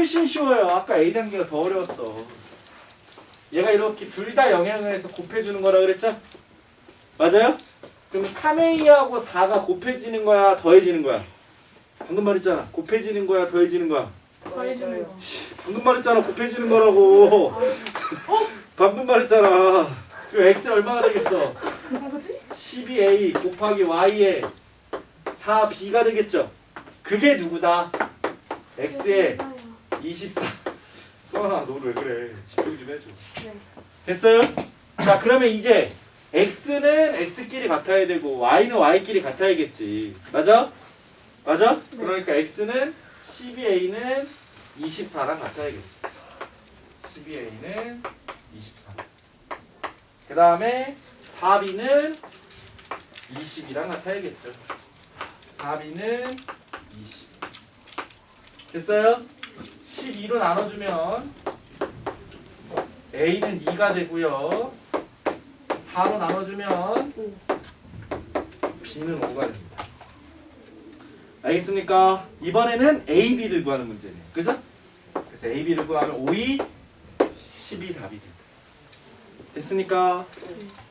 훨씬 쉬워요. 아까 A 단계가 더 어려웠어. 얘가 이렇게 둘 다 영향을 해서 곱해주는 거라 그랬죠? 맞아요? 그럼 3A하고 4가 곱해지는 거야, 더해지는 거야? 방금 말했잖아. 곱해지는 거야, 더해지는 거야? 더해지는 거. 방금 말했잖아. 곱해지는 거라고. 방금 말했잖아. 그럼 x 얼마가 되겠어? 뭐지? 12a 곱하기 y의 4b가 되겠죠? 그게 누구다? x의 24. 수아나, 너왜 그래? 집중 좀 해줘. 네. 됐어요? 자, 그러면 이제 x는 x끼리 같아야 되고 y는 y끼리 같아야겠지. 맞아? 맞아? 그러니까 x는 12a는 24랑 같아야겠지. 12a는 24. 그 다음에 4b는 20이랑 같아야겠죠. 4b는 20. 됐어요? 12로 나눠주면 A는 2가 되고요. 4로 나눠주면 B는 5가 됩니다. 알겠습니까? 이번에는 A, B를 구하는 문제네요. 그죠? 그래서 A, B를 구하면 5, 2, 12 답이 된다. 됐습니까? 네.